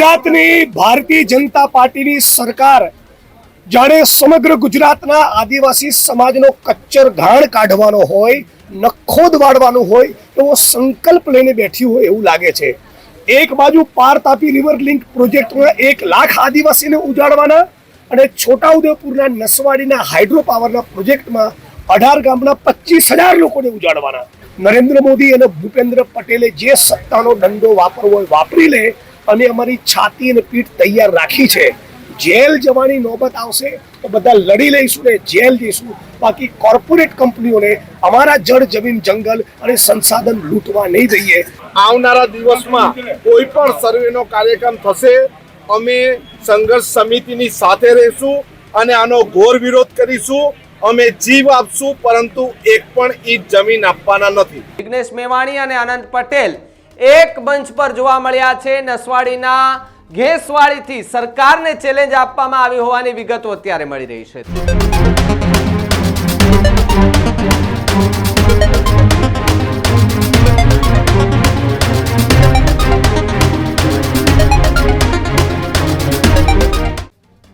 ગુજરાતની ભારતીય જનતા પાર્ટીની સરકાર જાણે સમગ્ર ગુજરાતના આદિવાસી સમાજનો કચ્ચર ઘાણ કાઢવાનો હોય, નખોદ વાળવાનો હોય, એવો સંકલ્પ લઈને બેઠી હોય એવું લાગે છે. એક બાજુ પાર તાપી રિવર લિંક પ્રોજેક્ટમાં એક લાખ આદિવાસીને ઉજાડવાના અને છોટાઉદેપુરના નસવાડીના હાઇડ્રો પાવરના પ્રોજેક્ટમાં અઢાર ગામના પચીસ હજાર લોકોને ઉજાડવાના. નરેન્દ્ર મોદી અને ભૂપેન્દ્ર પટેલે જે સત્તાનો દંડો વાપરવો હોય વાપરી લે અને અમારી છાતી અને પીઠ તૈયાર રાખી છે. જેલ જવાની નોબત આવશે તો બધા લડી લઈશું ને જેલ જઈશું. બાકી કોર્પોરેટ કંપનીઓને અમારા જળ જમીન જંગલ અને સંસાધન લૂંટવા નહીં દઈએ. આવનારા દિવસમાં કોઈ પણ સર્વેનો કાર્યક્રમ થશે અમે સંઘર્ષ સમિતિની સાથે રહીશું અને આનો ઘોર વિરોધ કરીશું. અમે જીવ આપશું પરંતુ એક પણ ઈ જમીન આપવાના નથી. જિગ્નેશ મેવાણી અને આનંદ પટેલ એક મંચ પર જોવા મળ્યા છે. નસવાડીના ઘેસવાડીથી સરકારને ચેલેન્જ આપવામાં આવી હોવાની વિગતો અત્યારે મળી રહી છે.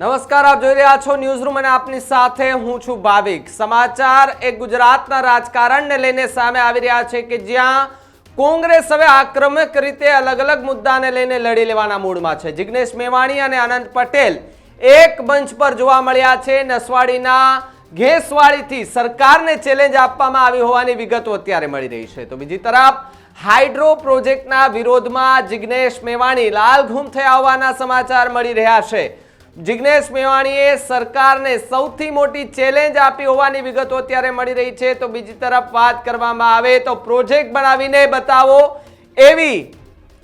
નમસ્કાર, આપ જોઈ રહ્યા છો ન્યૂઝ રૂમ અને આપની સાથે હું છું ભાવિક. સમાચાર, એ ગુજરાતના રાજકારણને લઈને સામે આવી રહ્યા છે કે જ્યાં કોંગ્રેસ હવે આક્રમક રીતે અલગ અલગ મુદ્દાને લઈને લડી લેવાના મૂડમાં છે. જિગ્નેશ મેવાણી અને આનંદ પટેલ એક મંચ પર જોવા મળ્યા છે. નસવાડીના ઘેસવાડીથી સરકારને ચેલેન્જ આપવામાં આવી હોવાની વિગતો અત્યારે મળી રહી છે. તો બીજી તરફ, હાઇડ્રો પ્રોજેક્ટના વિરોધમાં જિગ્નેશ મેવાણી લાલઘૂમ થયા હોવાના સમાચાર મળી રહ્યા છે. જિગ્નેશ મેવાણીએ સરકારને સૌથી મોટી ચેલેન્જ આપી હોવાની વિગતો અત્યારે મળી રહી છે. તો બીજી તરફ વાત કરવામાં આવે તો પ્રોજેક્ટ બનાવીને બતાવો એવી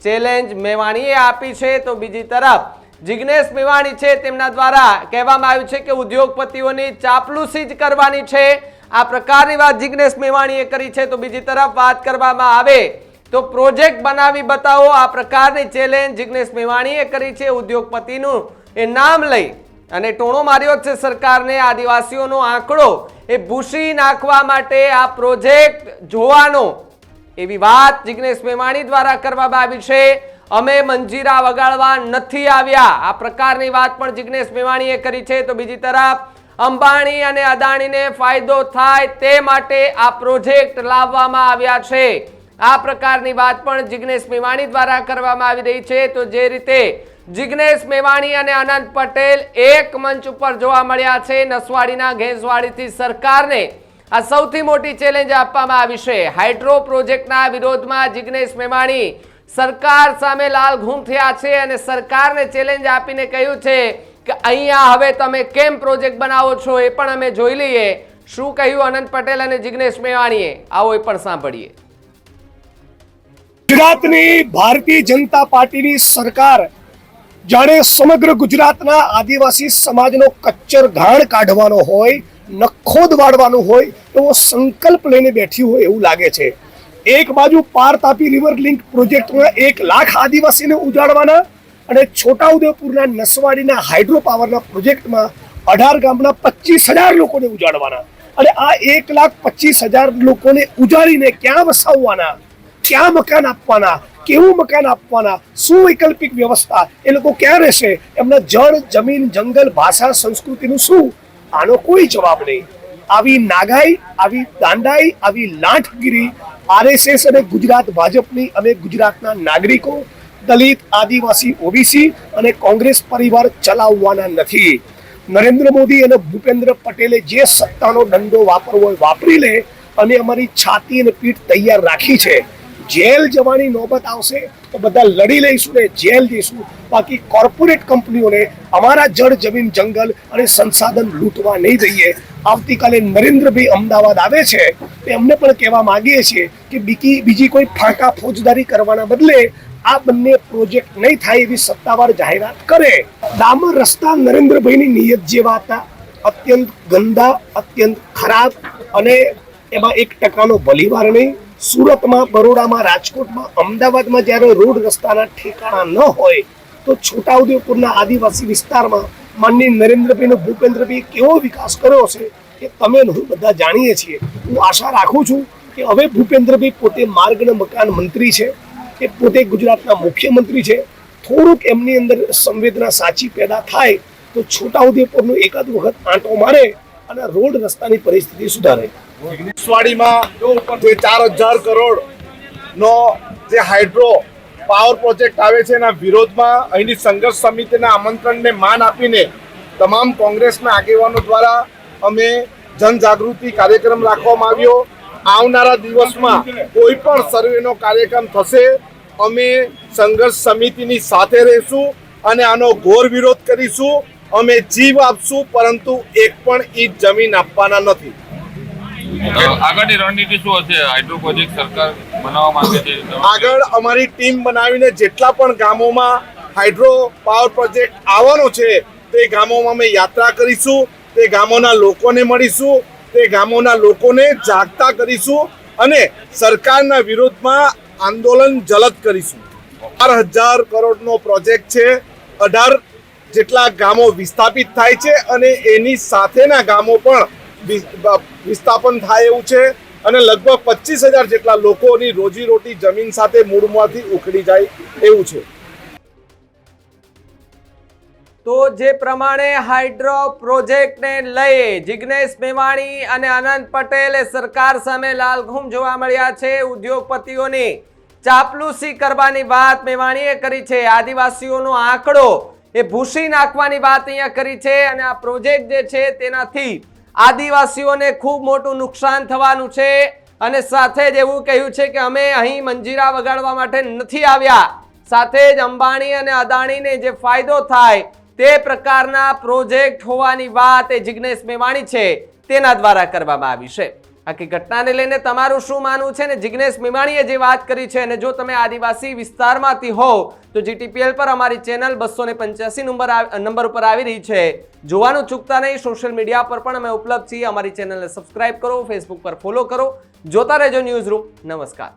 ચેલેન્જ મેવાણીએ આપી છે. તો બીજી તરફ જિગ્નેશ મેવાણી છે તેમના દ્વારા કહેવામાં આવ્યું છે કે ઉદ્યોગપતિઓની ચાપલુસી જ કરવાની છે. આ પ્રકારની વાત જિગ્નેશ મેવાણીએ કરી છે. તો બીજી તરફ વાત કરવામાં આવે તો પ્રોજેક્ટ બનાવી બતાવો. આ પ્રકારની ચેલેન્જ જિગ્નેશ મેવાણીએ કરી છે. ઉદ્યોગપતિનું એ નામ લઈ અને ટોણો માર્યો છે સરકારને, આદિવાસીઓનો આંકડો એ ભૂસી નાખવા માટે આ પ્રોજેક્ટ જોવાનો. એવી વાત જિગ્નેશ મેમાણી દ્વારા કરવામાં આવી છે. અમે મંજીરા વગાડવા નથી આવ્યા. આ પ્રકારની વાત પણ જિગ્નેશ મેવાણીએ કરી છે. તો બીજી તરફ, અંબાણી અને અદાણીને ફાયદો થાય તે માટે આ પ્રોજેક્ટ લાવવામાં આવ્યા છે. આ પ્રકારની વાત પણ જિગ્નેશ મેવાણી દ્વારા કરવામાં આવી રહી છે. તો જે રીતે જિગ્નેશ મેવાણી અને અનંત પટેલ એક મંચ ઉપર જોવા મળ્યા છે. નસવાડીના ઘેંસવાડીથી સરકારને આ સૌથી મોટી ચેલેન્જ આપવામાં આવી છે. હાઇડ્રો પ્રોજેક્ટના વિરોધમાં જિગ્નેશ મેવાણી સરકાર સામે લાલ ઘૂમ થયા છે અને સરકારને ચેલેન્જ આપીને કહ્યું છે કે અહીંયા હવે તમે કેમ પ્રોજેક્ટ બનાવો છો એ પણ અમે જોઈ લઈએ. શું કહ્યું અનંત પટેલ અને જિગ્નેશ મેવાણીએ? આવો એ પણ સાંભળીએ. ગુજરાતની ભારતીય જનતા પાર્ટીની સરકાર જાણે સમગ્ર ગુજરાતના આદિવાસી સમાજનો કચ્ચર ઘાણ કાઢવાનો હોય, નખોદ વાળવાનો હોય, એવો સંકલ્પ લઈને બેઠી હોય એવું લાગે છે. એક બાજુ પાર તાપી રિવર લિંક પ્રોજેક્ટમાં એક લાખ આદિવાસીને ઉજાડવાના અને છોટાઉદેપુરના નસવાડીના હાઇડ્રો પાવરના પ્રોજેક્ટમાં અઢાર ગામના પચીસ હજાર લોકોને ઉજાડવાના અને આ એક લાખ પચીસ હજાર લોકોને ઉજાડીને ક્યાં વસાવવાના? ક્યાં મકાન આપવાના, કેવું મકાન આપવાના, શું વૈકલ્પિક વ્યવસ્થા, એ લોકો ક્યાં રહેશે? એમના જળ, જમીન, જંગલ, ભાષા, સંસ્કૃતિનું શું? આનો કોઈ જવાબ નહીં. આવી નાગાઈ, આવી દાંડાઈ, આવી લાંઠગીરી, આરએસએસ અને ગુજરાત ભાજપની, અમે ગુજરાતના નાગરિકો, દલિત, આદિવાસી, ઓબીસી અને કોંગ્રેસ પરિવાર ચલાવવાના નથી. નરેન્દ્ર મોદી અને ભૂપેન્દ્ર પટેલે જે સત્તાનો દંડો વાપરવો હોય, વાપરી લે અને અમારી છાતી અને પીઠ તૈયાર રાખી છે. જેલ જવાની નોબત આવશે તો બધા લડી લઈશું ને જેલ જઈશું બાકી કોર્પોરેટ કંપનીઓને અમારા જળ, જમીન, જંગલ અને સંસાધન લૂંટવા નહીં દઈએ. આવતીકાલે નરેન્દ્રભાઈ અમદાવાદ આવે છે, તે અમને પણ કહેવા માંગીએ છીએ કે બીકી બીજી કોઈ ફાંકા ફોજદારી કરવાના બદલે આ બંને પ્રોજેક્ટ નહીં થાય એવી સત્તાવાર જાહેરાત કરે. ડામર રસ્તા નરેન્દ્રભાઈની નિયત જેવા હતા. અત્યંત ગંદા, અત્યંત ખરાબ અને એમાં એક ટકાનો ભલીવાર નહીં. સુરતમાં, બરોડામાં, રાજકોટમાં, અમદાવાદમાં જ્યારે રોડ રસ્તાના ઠેકાણા ન હોય, તો છોટાઉદેપુરના આદિવાસી વિસ્તારમાં માનની નરેન્દ્રભાઈ ભૂપેન્દ્રભાઈ કેવો વિકાસ કર્યો છે એ તમે હું બધા જાણીએ છીએ. હું આશા રાખું છું કે હવે ભૂપેન્દ્રભાઈ પોતે માર્ગ અને મકાન મંત્રી છે, એ પોતે ગુજરાતના મુખ્યમંત્રી છે. થોડુંક એમની અંદર સંવેદના સાચી પેદા થાય તો છોટાઉદેપુરનું એકાદ વખત આંટો મારે અને રોડ રસ્તાની પરિસ્થિતિ સુધારે. સ્વાડીમાં જે ચાર હજાર કરોડ નો જે હાઇડ્રો પાવર પ્રોજેક્ટ આવે છે, એના વિરોધમાં અહીંની સંઘર્ષ સમિતિના આમંત્રણને માન આપીને તમામ કોંગ્રેસના આગેવાનો દ્વારા અમે જનજાગૃતિ કાર્યક્રમ રાખવામાં આવ્યો. આવનારા દિવસમાં કોઈ પણ સર્વેનો કાર્યક્રમ થશે, અમે સંઘર્ષ સમિતિની સાથે રહીશું અને આનો ઘોર વિરોધ કરીશું. અમે જીવ આપશું પરંતુ એક પણ ઈંચ જમીન આપવાના નથી. આગળની રણનીતિ શું હશે? હાઇડ્રો પ્રોજેક્ટ સરકાર બનાવવા માંગે છે. આગળ અમારી ટીમ બનાવીને જેટલા પણ ગામોમાં હાઇડ્રો પાવર પ્રોજેક્ટ આવવાનો છે તે ગામોમાં અમે યાત્રા કરીશું તે ગામોના લોકોને મળીશું તે ગામોના લોકોને જાગતા કરીશું અને સરકારના વિરોધમાં આંદોલન જલદ કરીશું. બાર હજાર કરોડનો પ્રોજેક્ટ છે અઢાર જેટલા ગામો વિસ્થાપિત થાય છે અને એની સાથેના ગામો પણ વિસ્થાપન થાય એવું છે અને લગભગ પચીસ હજાર જેટલા લોકોની રોજીરોટી જમીન સાથે મૂળમાંથી ઉખડી જાય એવું છે. તો જે પ્રમાણે હાઇડ્રો પ્રોજેક્ટને લઈ જિગ્નેશ મેવાણી અને અનંત પટેલે સરકાર સામે લાલઘૂમ જોવા મળ્યા છે. ઉદ્યોગપતિઓની ચાપલુસી કરવાની વાત મેવાણીએ કરી છે. આદિવાસીઓનો આંકડો એ ભૂસી નાખવાની વાત અહીંયા કરી છે અને આ પ્રોજેક્ટ જે છે તેનાથી આદિવાસીઓને ખૂબ મોટું નુકસાન થવાનું છે અને સાથે જ એવું કહ્યું છે કે અમે અહીં મંજીરા વગાડવા માટે નથી આવ્યા. સાથે જ અંબાણી અને અદાણીને જે ફાયદો થાય તે પ્રકારના પ્રોજેક્ટ હોવાની વાત એ જિગ્નેશ મેવાણી છે તેના દ્વારા કરવામાં આવી છે. આખી ઘટનાને લઈને તમારું શું માનવું છે? ને જિગ્નેશ મીમાણીએ જે વાત કરી છે અને જો તમે આદિવાસી વિસ્તારમાંથી હોવ, તો જીટીપીએલ પર અમારી ચેનલ બસો ને પંચ્યાસી નંબર નંબર ઉપર આવી રહી છે. જોવાનું ચૂકતા નહીં, સોશિયલ મીડિયા પર પણ અમે ઉપલબ્ધ છીએ. અમારી ચેનલને સબસ્ક્રાઇબ કરો, ફેસબુક પર ફોલો કરો. જોતા રહેજો ન્યૂઝ રૂમ. નમસ્કાર.